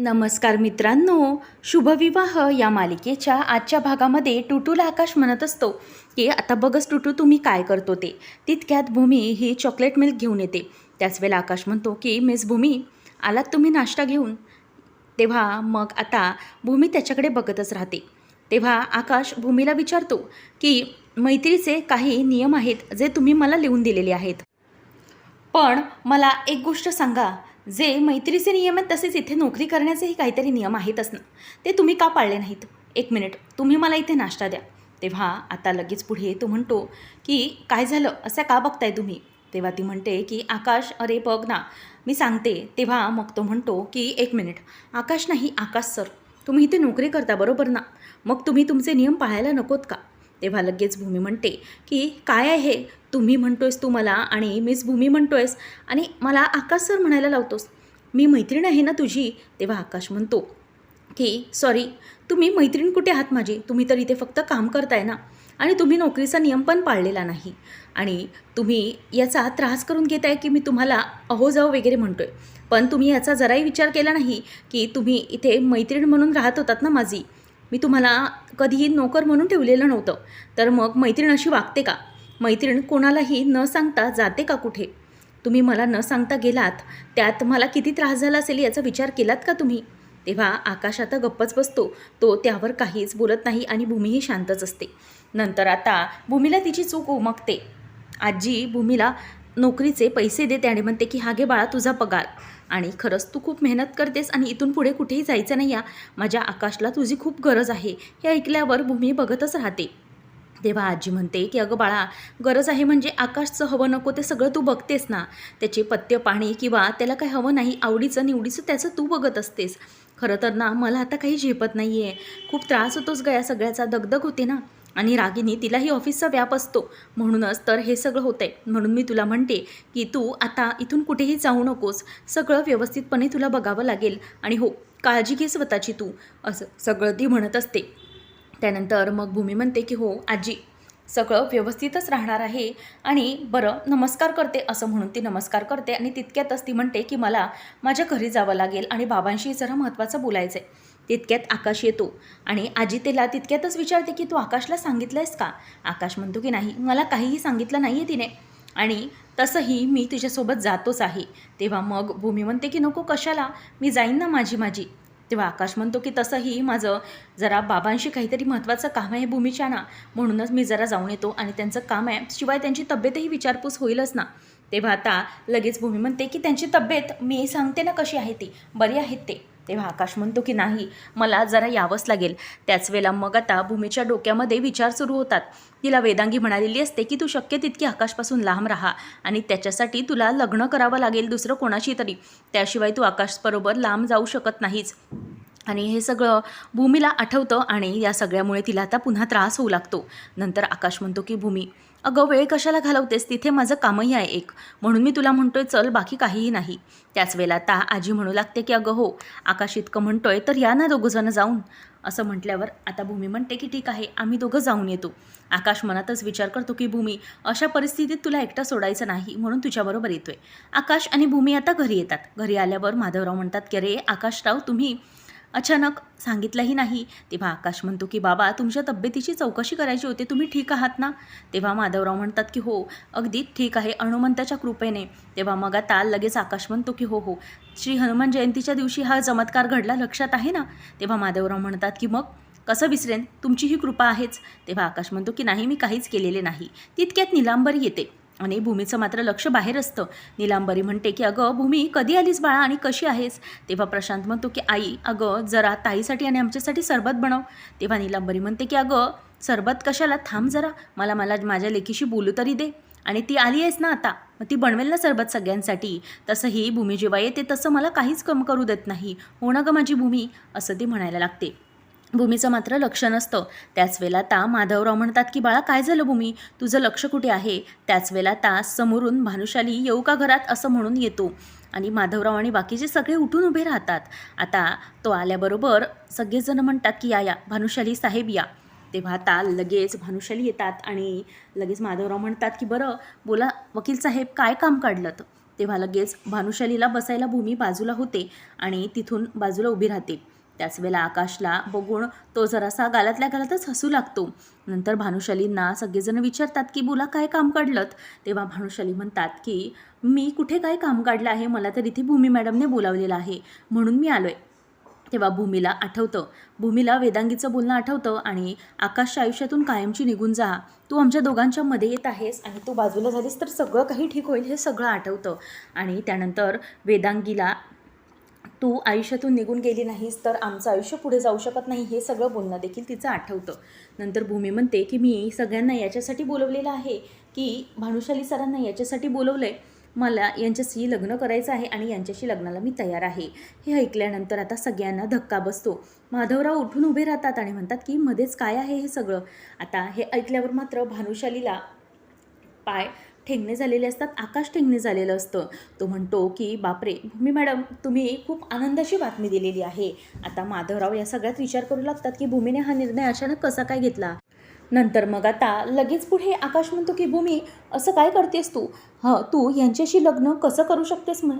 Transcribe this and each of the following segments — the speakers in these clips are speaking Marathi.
नमस्कार मित्रांनो शुभविवाह या मालिकेच्या आजच्या भागामध्ये टुटूला आकाश म्हणत असतो की आता बघच टुटू तुम्ही काय करतो ते? तितक्यात भूमी ही चॉकलेट मिल्क घेऊन येते. त्याच वेळेला आकाश म्हणतो की मिस भूमी आलात तुम्ही नाश्ता घेऊन? तेव्हा मग आता भूमी त्याच्याकडे बघतच राहते. तेव्हा आकाश भूमीला विचारतो की मैत्रीचे काही नियम आहेत जे तुम्ही मला लिहून दिलेले आहेत. पण मला एक गोष्ट सांगा. जे मैत्रीचे नियम आहेत तसेच इथे नोकरी करण्याचेही काहीतरी नियम आहेतच ना ते तुम्ही का पाळले नाहीत? एक मिनिट. तुम्ही मला इथे नाश्ता द्या. तेव्हा आता लगेच पुढे तो म्हणतो की काय झालं? असं का बघताय तुम्ही? तेव्हा ती म्हणते की आकाश अरे बघ ना मी सांगते. तेव्हा मग तो म्हणतो की एक मिनिट. आकाश नाही आकाश सर. तुम्ही इथे नोकरी करता बरोबर ना? मग तुम्ही तुमचे नियम पाळायला नकोत का? तेव्हा लगेच भूमी म्हणते की काय आहे? तुम्ही म्हणतोयस तू मला आणि मीच भूमी म्हणतोयस आणि मला आकाश सर म्हणायला लावतोस. मी मैत्रीण आहे ना तुझी? तेव्हा आकाश म्हणतो की सॉरी तुम्ही मैत्रीण कुठे आहात माझी? तुम्ही तर इथे फक्त काम करताय ना आणि तुम्ही नोकरीचा नियम पण पाळलेला नाही. आणि तुम्ही याचा त्रास करून घेत आहे की मी तुम्हाला अहो जाओ वगैरे म्हणतो आहे पण तुम्ही याचा जराही विचार केला नाही की तुम्ही इथे मैत्रीण म्हणून राहत होतात ना माझी? मी तुम्हाला कधीही नोकर म्हणून ठेवलेलं नव्हतं. तर मग मैत्रीण अशी वागते का? मैत्रीण कोणालाही न सांगता जाते का कुठे? तुम्ही मला न सांगता गेलात त्यात मला किती त्रास झाला असेल याचा विचार केलात का तुम्ही? तेव्हा आकाश आता गप्पच बसतो तो त्यावर काहीच बोलत नाही आणि भूमीही शांतच असते. नंतर आता भूमीला तिची चूक उमगते. आजी भूमीला नोकरीचे पैसे देते आणि म्हणते की हा घे बाळा तुझा पगार. आणि खरंच तू खूप मेहनत करतेस आणि इथून पुढे कुठेही जायचं नाही या. माझ्या आकाशला तुझी खूप गरज आहे. हे ऐकल्यावर भूमी बघतच राहते. तेव्हा आजी म्हणते की अगं बाळा गरज आहे म्हणजे आकाशचं हवं नको ते सगळं तू बघतेस ना. त्याचे पत्य पाणी किंवा त्याला काही हवं नाही आवडीचं निवडीचं त्याचं तू बघत असतेस. खरं तर ना मला आता काही झेपत नाही आहे खूप त्रास होतोच गया सगळ्याचा. दगदग होते ना. आणि रागिनी तिलाही ऑफिसचा व्याप असतो. म्हणूनच तर हे सगळं होतं आहे म्हणून मी तुला म्हणते की तू आता इथून कुठेही जाऊ नकोस. सगळं व्यवस्थितपणे तुला बघावं लागेल. आणि हो काळजी घे स्वतःची तू. असं सगळं ती म्हणत असते. त्यानंतर मग भूमी म्हणते की हो आजी सगळं व्यवस्थितच राहणार आहे. आणि बरं नमस्कार करते असं म्हणून ती नमस्कार करते. आणि तितक्यातच ती म्हणते की मला माझ्या घरी जावं लागेल आणि बाबांशी जरा महत्त्वाचं बोलायचं आहे तितक्यात आकाश येतो. आणि आजी तिला तितक्यातच विचारते की तू आकाशला सांगितलं आहेस का? आकाश म्हणतो की नाही मला काहीही सांगितलं नाही आहे तिने. आणि तसंही मी तिच्यासोबत जातोच आहे. तेव्हा मग भूमी म्हणते की नको कशाला? मी जाईन ना माझी माझी. तेव्हा आकाश म्हणतो की तसंही माझं जरा बाबांशी काहीतरी महत्त्वाचं काम आहे भूमीच्या ना. म्हणूनच मी जरा जाऊन येतो आणि त्यांचं काम आहे. शिवाय त्यांची तब्येतही विचारपूस होईलच ना. तेव्हा आता लगेच भूमी म्हणते की त्यांची तब्येत मी सांगते ना कशी आहे ती. बरी आहेत ते. तेव्हा आकाश म्हणतो की नाही मला जरा यावंच लागेल. त्याच वेळेला मग आता भूमीच्या डोक्यामध्ये विचार सुरू होतात. तिला वेदांगी म्हणालेली असते की तू शक्य तितकी आकाशपासून लांब राहा आणि त्याच्यासाठी तुला लग्न करावं लागेल दुसरं कोणाशी तरी. त्याशिवाय तू आकाशबरोबर लांब जाऊ शकत नाहीच आणि हे सगळं भूमीला आठवतं आणि या सगळ्यामुळे तिला आता पुन्हा त्रास होऊ लागतो. नंतर आकाश म्हणतो की भूमी अगं वेळ कशाला घालवतेस? तिथे माझं कामही आहे एक. म्हणून मी तुला म्हणतोय चल बाकी काहीही नाही. त्याच वेळेला ता आजी म्हणू लागते की अगं हो आकाश इतकं म्हणतोय तर या ना दोघंजणं जाऊन. असं म्हटल्यावर आता भूमी म्हणते की ठीक आहे आम्ही दोघं जाऊन येतो. आकाश मनातच विचार करतो की भूमी अशा परिस्थितीत तुला एकटा सोडायचं नाही म्हणून तुझ्याबरोबर येतोय. आकाश आणि भूमी आता घरी येतात. घरी आल्यावर माधवराव म्हणतात की अरे आकाशराव तुम्ही अचानक सांगितलंही नाही. तेव्हा आकाश म्हणतो की बाबा तुमच्या तब्येतीची चौकशी करायची होती. तुम्ही ठीक आहात ना? तेव्हा माधवराव म्हणतात की हो अगदी ठीक आहे हनुमंताच्या कृपेने. तेव्हा मग आता लगेच आकाश म्हणतो की हो हो श्री हनुमान जयंतीच्या दिवशी हा चमत्कार घडला लक्षात आहे ना? तेव्हा माधवराव म्हणतात की मग कसं विसरेन? तुमची ही कृपा आहेच. तेव्हा आकाश म्हणतो की नाही मी काहीच केलेले नाही. तितक्यात निलांबर येते. आणि भूमीचं मात्र लक्ष बाहेर असतं. निलांबरी म्हणते की अगं भूमी कधी आलीस बाळा आणि कशी आहेस? तेव्हा प्रशांत म्हणतो की आई अगं जरा ताईसाठी आणि आमच्यासाठी सरबत बनव. तेव्हा निलांबरी म्हणते की अगं सरबत कशाला? थांब जरा. मला मला माझ्या लेकीशी बोलू तरी दे. आणि ती आली आहेस ना आता? मग ती बनवेल ना सरबत सगळ्यांसाठी? तसंही भूमी जेव्हा येते तसं मला काहीच कम करू देत नाही. हो ना गं माझी भूमी? असं ती म्हणायला लागते. भूमीचं मात्र लक्ष नसतं. त्याच वेळेला ता माधवराव म्हणतात की बाळा काय झालं भूमी? तुझं लक्ष कुठे आहे? त्याच वेळेला ता समोरून भानुशाली येऊ का घरात? असं म्हणून येतो. आणि माधवराव आणि बाकीचे सगळे उठून उभे राहतात. आता तो आल्याबरोबर सगळेजण म्हणतात की या या भानुशाली साहेब या. तेव्हा आता लगेच भानुशाली येतात आणि लगेच माधवराव म्हणतात की बरं बोला वकील साहेब काय काम काढलं? तर तेव्हा लगेच भानुशालीला बसायला भूमी बाजूला होते आणि तिथून बाजूला उभी राहते. त्याच वेळेला आकाशला बघून तो जरासा गालातल्या गालातच हसू लागतो. नंतर भानुशालींना सगळेजण विचारतात की बोला काय काम काढलं तेव्हा भानुशाली म्हणतात की मी कुठे काय काम काढलं आहे? मला तर इथे भूमी मॅडमने बोलावलेलं आहे म्हणून मी आलो आहे तेव्हा भूमीला आठवतं. भूमीला वेदांगीचं बोलणं आठवतं आणि आकाशच्या आयुष्यातून कायमची निघून जा. तू आमच्या दोघांच्या मध्ये येत आहेस आणि तू बाजूला झालीस तर सगळं काही ठीक होईल हे सगळं आठवतं. आणि त्यानंतर वेदांगीला तू आयुष्यातून निघून गेली नाहीस तर आमचं आयुष्य पुढे जाऊ शकत नाही हे सगळं बोलणं देखील तिचं आठवतं. नंतर भूमी म्हणते की मी सगळ्यांना याच्यासाठी बोलवलेलं आहे की भानुशाली सरांना याच्यासाठी बोलवलं आहे मला यांच्याशी लग्न करायचं आहे आणि यांच्याशी लग्नाला मी तयार आहे. हे ऐकल्यानंतर आता सगळ्यांना धक्का बसतो. माधवराव उठून उभे राहतात आणि म्हणतात की मध्येच काय आहे हे सगळं? आता हे ऐकल्यावर मात्र भानुशालीला पाय ठेंगणे झालेले असतात आकाश ठेंगणे झालेलं असतं. तो म्हणतो की बापरे भूमी मॅडम तुम्ही खूप आनंदाची बातमी दिलेली आहे. आता माधवराव या सगळ्यात विचार करू लागतात की भूमीने हा निर्णय अचानक कसा काय घेतला? नंतर मग आता लगेच पुढे आकाश म्हणतो की भूमी असं काय करतेस तू? हं तू यांच्याशी लग्न कसं करू शकतेस म्हण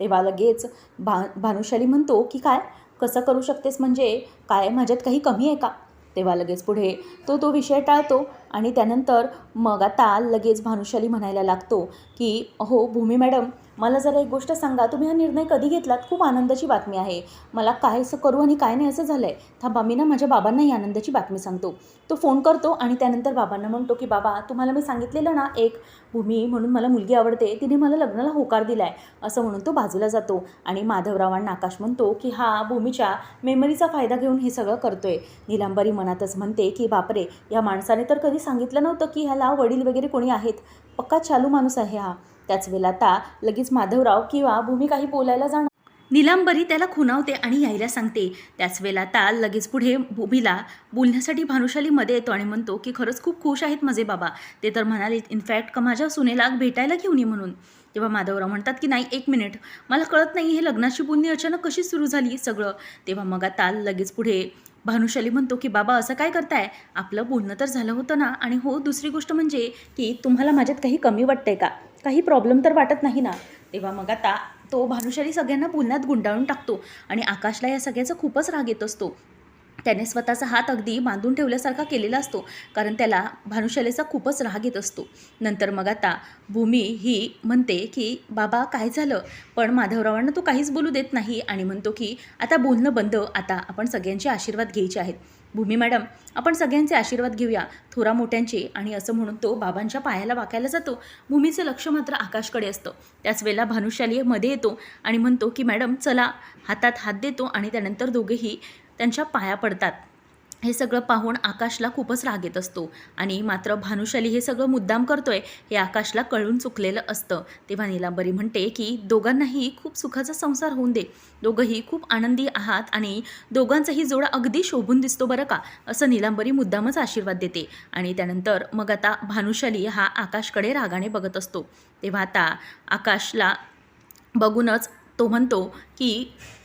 तेव्हा लगेच भा भानुशाली म्हणतो की काय? कसं करू शकतेस म्हणजे? काय? माझ्यात काही कमी आहे का? तेव्हा लगेच पुढे तो तो विषय टाळतो. आणि त्यानंतर मग आता लगेच भानुशाली म्हणायला लागतो की हो भूमी मॅडम मला जरा एक गोष्ट सांगा. तुम्ही हा निर्णय कधी घेतलात? खूप आनंदाची बातमी आहे. मला काय असं करू आणि काय नाही असं झालं आहे थांबा मी ना माझ्या बाबांना ही आनंदाची बातमी सांगतो. तो फोन करतो आणि त्यानंतर बाबांना म्हणतो की बाबा तुम्हाला मी सांगितलेलं ना एक भूमी म्हणून मला मुलगी आवडते. तिने मला लग्नाला होकार दिला आहे असं म्हणून तो बाजूला जातो आणि माधवरावांना आकाश म्हणतो की हा भूमीच्या मेमरीचा फायदा घेऊन हे सगळं करतोय. निलांबरी मनातच म्हणते की बापरे या माणसाने तर कधी सांगितलं नव्हतं की ह्याला वडील वगैरे कोणी आहेत. पक्का चालू माणूस आहे हा. त्याच वेळेला आता लगेच माधवराव किंवा भूमी काही बोलायला जाणार. निलांबरी त्याला खुनावते आणि यायला सांगते. त्याच वेळेला आता लगेच पुढे भूमीला बोलण्यासाठी भानुशाली मध्ये येतो आणि म्हणतो की खरंच खूप खुश आहेत माझे बाबा. ते तर म्हणाले इनफॅक्ट का माझ्या सुनेला भेटायला घेऊन ये म्हणून. तेव्हा माधवराव म्हणतात की नाही एक मिनिट. मला कळत नाही हे लग्नाची बोलणी अचानक कशी सुरू झाली सगळं. तेव्हा मग आता लगेच पुढे भानुशाली म्हणतो की बाबा असं काय करताय? आपलं बोलणं तर झालं होतं ना. आणि हो दुसरी गोष्ट म्हणजे की तुम्हाला माझ्यात काही कमी वाटतंय का? काही प्रॉब्लेम तर वाटत नाही ना. तेव्हा मग आता तो भानुशाली सगळ्यांना बोलण्यात गुंडाळून टाकतो. आणि आकाशला या सगळ्याचा खूपच राग येत असतो. त्याने स्वतःचा हात अगदी बांधून ठेवल्यासारखा केलेला असतो कारण त्याला भानुशालेचा खूपच राग येत असतो. नंतर मग आता भूमी ही म्हणते की बाबा काय झालं? पण माधवरावांना तो काहीच बोलू देत नाही आणि म्हणतो की आता बोलणं बंद आता आपण सगळ्यांचे आशीर्वाद घ्यायचे आहेत. भूमी मॅडम आपण सगळ्यांचे आशीर्वाद घेऊया थोरा मोठ्यांचे. आणि असं म्हणून तो बाबांच्या पायाला वाकायला जातो. भूमीचं लक्ष मात्र आकाशकडे असतं. त्याच वेळेला भानुशाली मध्ये येतो आणि म्हणतो की मॅडम चला हातात हात देतो आणि त्यानंतर दोघेही त्यांच्या पाया पडतात. हे सगळं पाहून आकाशला खूपच राग येत असतो आणि मात्र भानुशाली हे सगळं मुद्दाम करतोय हे आकाशला कळून चुकलेलं असतं. तेव्हा निलांबरी म्हणते की दोघांनाही खूप सुखाचा संसार होऊन दे. दोघंही खूप आनंदी आहात आणि दोघांचाही जोडा अगदी शोभून दिसतो बरं का? असं निलांबरी मुद्दामच आशीर्वाद देते. आणि त्यानंतर मग आता भानुशाली हा आकाशकडे रागाने बघत असतो. तेव्हा आता आकाशला बघूनच तो म्हणतो की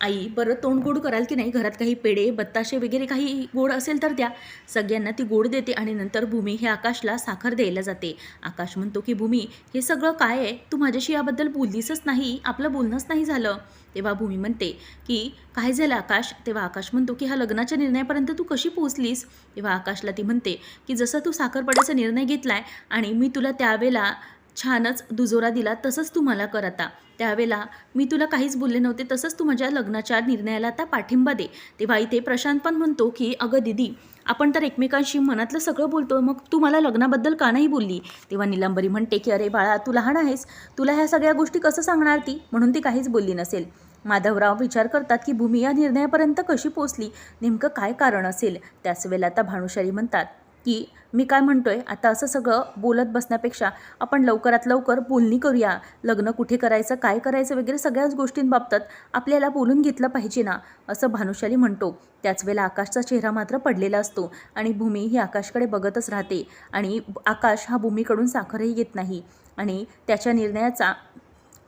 आई बरं तोंड गोड कराल की नाही? घरात काही पेढे बत्ताशे वगैरे काही गोड असेल तर द्या. सगळ्यांना ती गोड देते आणि नंतर भूमी हे आकाशला साखर द्यायला जाते. आकाश म्हणतो की भूमी हे सगळं काय आहे? तू माझ्याशी याबद्दल बोललीसच नाही आपलं बोलणंच नाही झालं. तेव्हा भूमी म्हणते की काय झालं आकाश? तेव्हा आकाश म्हणतो की हा लग्नाच्या निर्णयापर्यंत तू कशी पोहोचलीस? तेव्हा आकाशला ती म्हणते की जसं तू साखरपड्याचा निर्णय घेतलाय आणि मी तुला त्यावेळेला छानच दुजोरा दिला तसंच तू मला कर आता. त्यावेळेला मी तुला काहीच बोलले नव्हते तसंच तू माझ्या लग्नाच्या निर्णयाला आता पाठिंबा दे. तेव्हा इथे प्रशांत पण म्हणतो की अगं दिदी आपण तर एकमेकांशी मनातलं सगळं बोलतो मग तू मला लग्नाबद्दल का नाही बोलली? तेव्हा निलांबरी म्हणते की अरे बाळा तू लहान आहेस तुला ह्या सगळ्या गोष्टी कसं सांगणार ती? म्हणून ती काहीच बोलली नसेल. माधवराव विचार करतात की भूमी या निर्णयापर्यंत कशी पोचली? नेमकं काय कारण असेल? त्याच वेळेला आता भानुशाली म्हणतात की मी काय म्हणतो आहे आता असं सगळं बोलत बसण्यापेक्षा आपण लवकरात लवकर बोलणी करूया. लग्न कुठे करायचं काय करायचं वगैरे सगळ्याच गोष्टींबाबत आपल्याला बोलून घेतलं पाहिजे ना असं भानुशाली म्हणतो. त्याच वेळेला आकाशचा चेहरा मात्र पडलेला असतो आणि भूमी ही आकाशकडे बघतच राहते आणि आकाश हा भूमीकडून साखरही येत नाही आणि त्याच्या निर्णयाचा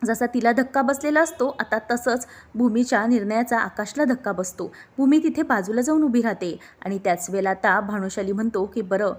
जसा तिला धक्का बसलेला असतो आता तसंच भूमीच्या निर्णयाचा आकाशला धक्का बसतो. भूमी तिथे बाजूला जाऊन उभी राहते आणि त्याच वेळेला आता भानुशाली म्हणतो की बरं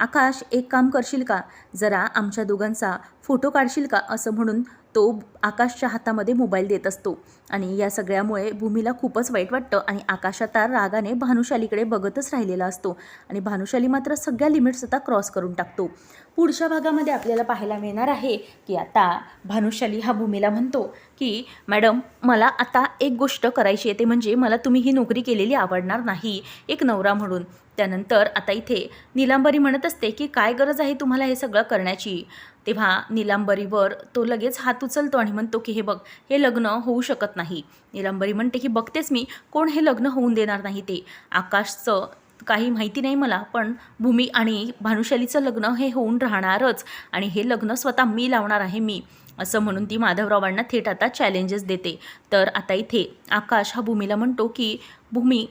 आकाश एक काम करशील का? जरा आमच्या दोघांचा फोटो काढशील का? असं म्हणून तो आकाशच्या हातामध्ये मोबाईल देत असतो. आणि या सगळ्यामुळे भूमीला खूपच वाईट वाटतं आणि आकाश आता रागाने भानुशालीकडे बघतच राहिलेला असतो. आणि भानुशाली मात्र सगळ्या लिमिट्स आता क्रॉस करून टाकतो. पुढच्या भागामध्ये आपल्याला पाहायला मिळणार आहे की आता भानुशाली हा भूमीला म्हणतो की मॅडम मला आता एक गोष्ट करायची आहे. ते म्हणजे मला तुम्ही ही नोकरी केलेली आवडणार नाही. एक नवरा म्हणून. त्यानंतर आता इथे निलांबरी म्हणत असते की काय गरज आहे तुम्हाला हे सगळं करण्याची? तेव्हा निलांबरीवर तो लगेच हात उचलतो आणि म्हणतो की हे बघ हे लग्न होऊ शकत नाही. निलांबरी म्हणते की बघतेच मी कोण हे लग्न होऊन देणार नाही ते? आकाशचं काही माहिती नाही मला पण भूमी आणि भानुशालीचं लग्न हे होऊन राहणारच आणि हे लग्न स्वतः मी लावणार आहे मी. असं म्हणून ती माधवरावांना थेट आता चॅलेंजेस देते. तर आता इथे आकाश हा भूमीला म्हणतो की भूमी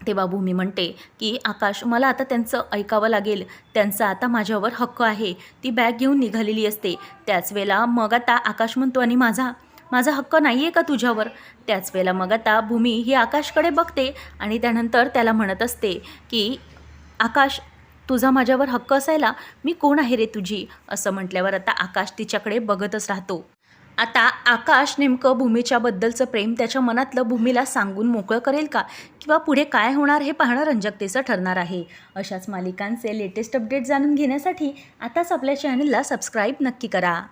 तेव्हा भूमी म्हणते की आकाश मला आता त्यांचं ऐकावं लागेल. त्यांचा आता माझ्यावर हक्क आहे. ती बॅग घेऊन निघालेली असते. त्याच वेळेला मग आता आकाश म्हणतो आणि माझा माझा हक्क नाही आहे का तुझ्यावर? त्याच वेळेला मग आता भूमी ही आकाशकडे बघते आणि त्यानंतर त्याला म्हणत असते की आकाश तुझा माझ्यावर हक्क असायला मी कोण आहे रे तुझी? असं म्हटल्यावर आता आकाश तिच्याकडे बघतच राहतो. आता आकाश नेमकं भूमीच्या बद्दलचं प्रेम त्याच्या मनातलं भूमीला सांगून मोकळं करेल का? किंवा पुढे काय होणार हे पाहणं रंजकतेचं ठरणार आहे. अशाच मालिकांचे लेटेस्ट अपडेट जाणून घेण्यासाठी आताच आपल्या चॅनलला सबस्क्राईब नक्की करा.